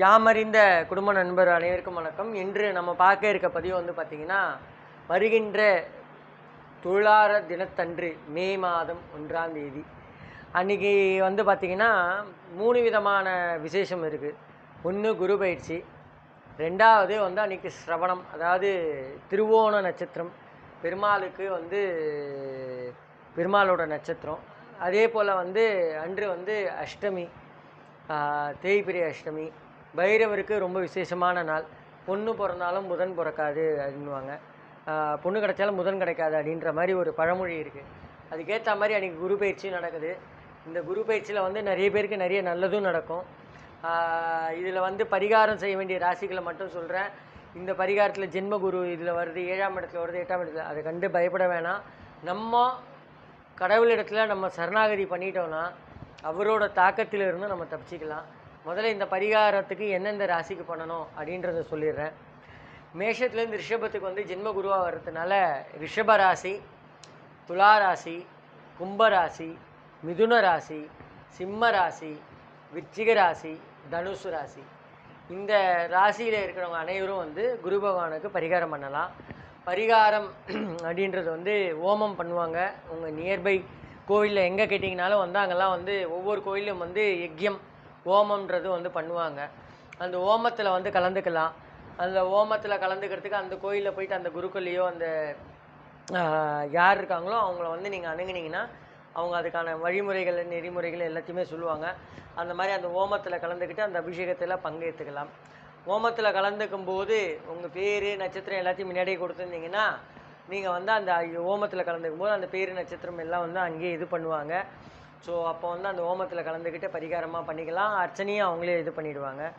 யாமறிந்த குடும்ப நண்பர் அனைவருக்கும் வணக்கம். இன்று நம்ம பார்க்க இருக்க பதிவு வந்து பார்த்திங்கன்னா வருகின்ற தொழிலாளர் தினத்தன்று மே மாதம் ஒன்றாம் தேதி. அன்றைக்கி வந்து பார்த்திங்கன்னா மூணு விதமான விசேஷம் இருக்குது ஒன்று குரு பயிற்சி ரெண்டாவது வந்து அன்றைக்கி சிரவணம் அதாவது திருவோண நட்சத்திரம். பெருமாளுக்கு வந்து பெருமாளோட நட்சத்திரம். அதே போல் வந்து அன்று வந்து அஷ்டமி தேய்பிரி அஷ்டமி பைரவருக்கு ரொம்ப விசேஷமான நாள். பொண்ணு பிறந்தாலும் புதன் பிறக்காது அப்படின்வாங்க பொண்ணு கிடைச்சாலும் புதன் கிடைக்காது அப்படின்ற மாதிரி ஒரு பழமொழி இருக்குது அதுக்கேற்ற மாதிரி அன்றைக்கி குரு பயிற்சியும் நடக்குது. இந்த குரு பயிற்சியில் வந்து நிறைய பேருக்கு நிறைய நல்லதும் நடக்கும். இதில் வந்து பரிகாரம் செய்ய வேண்டிய ராசிகளை மட்டும் சொல்கிறேன் இந்த பரிகாரத்தில் ஜென்ம குரு இதில் வருது ஏழாம் இடத்துல வருது எட்டாம் இடத்துல அதை கண்டு பயப்பட வேணாம். நம்ம கடவுளிடத்தில் நம்ம சரணாகதி பண்ணிட்டோம்னா அவரோட தாக்கத்திலிருந்து நம்ம தப்பிச்சிக்கலாம். முதல்ல இந்த பரிகாரத்துக்கு எந்தெந்த ராசிக்கு பண்ணணும் அப்படின்றத சொல்லிடுறேன். மேஷத்துலேருந்து ரிஷபத்துக்கு வந்து ஜென்ம குருவாக வர்றதுனால ரிஷப ராசி துலா ராசி மிதுன ராசி சிம்ம ராசி விச்சிக ராசி தனுசு ராசி. இந்த ராசியில் இருக்கிறவங்க அனைவரும் வந்து குரு பகவானுக்கு பரிகாரம் பண்ணலாம். பரிகாரம் அப்படின்றது வந்து ஓமம் பண்ணுவாங்க. உங்கள் நியர்பை கோவிலில் எங்கே கேட்டிங்கனாலும் வந்து அங்கெல்லாம் வந்து ஒவ்வொரு கோயிலும் வந்து யக்யம் ஓமம்ன்றது வந்து பண்ணுவாங்க. அந்த ஓமத்தில் வந்து கலந்துக்கலாம். அந்த ஓமத்தில் கலந்துக்கிறதுக்கு அந்த கோயிலில் போயிட்டு அந்த குருக்கள்லேயோ அந்த யார் இருக்காங்களோ அவங்கள வந்து நீங்கள் அணுகுனீங்கன்னா அவங்க அதுக்கான வழிமுறைகள் நெறிமுறைகள் எல்லாத்தையுமே சொல்லுவாங்க. அந்த மாதிரி அந்த ஓமத்தில் கலந்துக்கிட்டு அந்த அபிஷேகத்தில் பங்கேற்றுக்கலாம் ஓமத்தில் கலந்துக்கும் போது உங்கள் பேர் நட்சத்திரம் எல்லாத்தையும் முன்னாடியே கொடுத்துருந்தீங்கன்னா நீங்கள் வந்து அந்த ஓமத்தில் கலந்துக்கும் போது அந்த பேர் நட்சத்திரம் எல்லாம் வந்து அங்கேயே இது பண்ணுவாங்க. ஸோ அப்போ வந்து அந்த ஓமத்தில் கலந்துக்கிட்டு பரிகாரமாக பண்ணிக்கலாம். அர்ச்சனையும் அவங்களே இது பண்ணிடுவாங்க.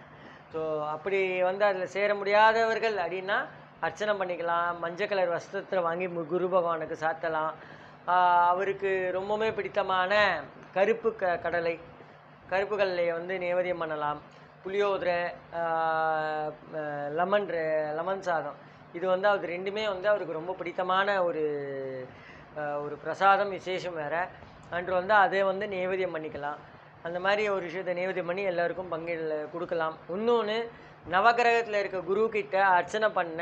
ஸோ அப்படி வந்து அதில் சேர முடியாதவர்கள் அப்படின்னா அர்ச்சனை பண்ணிக்கலாம். மஞ்சள் கலர் வஸ்திரத்தில் வாங்கி மு- குரு பகவானுக்கு சாத்தலாம். அவருக்கு ரொம்பவுமே பிடித்தமான கருப்பு க கடலை. கருப்பு கடலையை வந்து நேவதியம் பண்ணலாம். புளியோதரை லெமன் லெமன் சாதம். இது வந்து அது ரெண்டுமே வந்து அவருக்கு ரொம்ப பிடித்தமான ஒரு ஒரு பிரசாதம் விசேஷம் வேறு. அன்று வந்து அதை வந்து நேவேதியம் பண்ணிக்கலாம். அந்த மாதிரி ஒரு விஷயத்தை நேவேத்தியம் பண்ணி எல்லாருக்கும் பங்கில் கொடுக்கலாம். இன்னொன்று நவகிரகத்தில் இருக்க குரு கிட்ட அர்ச்சனை பண்ண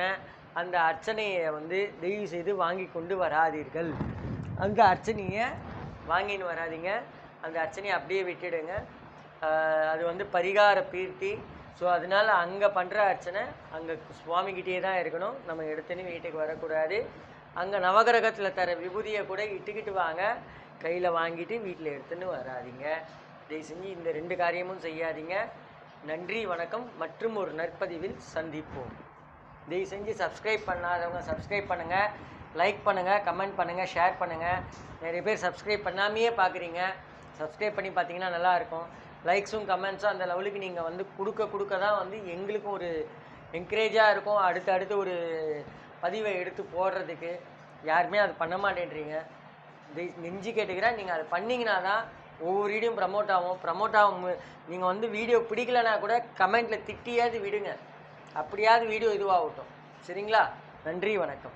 அந்த அர்ச்சனையை வந்து தயவு செய்து வாங்கி கொண்டு வராதீர்கள். அங்கே அர்ச்சனையை வாங்கின்னு வராதீங்க. அந்த அர்ச்சனையை அப்படியே விட்டுடுங்க. அது வந்து பரிகார பீர்த்தி. ஸோ அதனால அங்கே பண்ணுற அர்ச்சனை அங்கே சுவாமிகிட்டே தான் இருக்கணும். நம்ம எடுத்துன்னு வீட்டுக்கு வரக்கூடாது. அங்கே நவகிரகத்தில் தர விபூதியை கூட இட்டுக்கிட்டு வாங்க. கையில் வாங்கிட்டு வீட்டில் எடுத்துன்னு வராதீங்க. தயவு செஞ்சு இந்த ரெண்டு காரியமும் செய்யாதீங்க. நன்றி வணக்கம். மற்றும் ஒரு நற்பதிவில் சந்திப்போம். தயவு செஞ்சு சப்ஸ்கிரைப் பண்ணாதவங்க சப்ஸ்கிரைப் பண்ணுங்கள் லைக் பண்ணுங்கள் கமெண்ட் பண்ணுங்கள் ஷேர் பண்ணுங்கள் நிறைய பேர் சப்ஸ்கிரைப் பண்ணாமையே பார்க்குறீங்க சப்ஸ்கிரைப் பண்ணி பார்த்தீங்கன்னா நல்லாயிருக்கும் லைக்ஸும் கமெண்ட்ஸும் அந்த லெவலுக்கு நீங்கள் வந்து கொடுக்க கொடுக்க தான் வந்து எங்களுக்கும் ஒரு என்கரேஜாக இருக்கும். அடுத்து அடுத்து ஒரு பதிவை எடுத்து போடுறதுக்கு. யாருமே அது பண்ண மாட்டேன்றீங்க. நெஞ்சு கேட்டுக்கிறேன். நீங்கள் அதை பண்ணிங்கன்னா தான் ஒவ்வொரு வீடியும் ப்ரமோட் ஆகும். ப்ரமோட் ஆகும். நீங்கள் வந்து வீடியோ பிடிக்கலனா கூட கமெண்ட்டில் திட்டியாவது விடுங்க. அப்படியாவது வீடியோ இதுவாகட்டும். சரிங்களா? நன்றி வணக்கம்.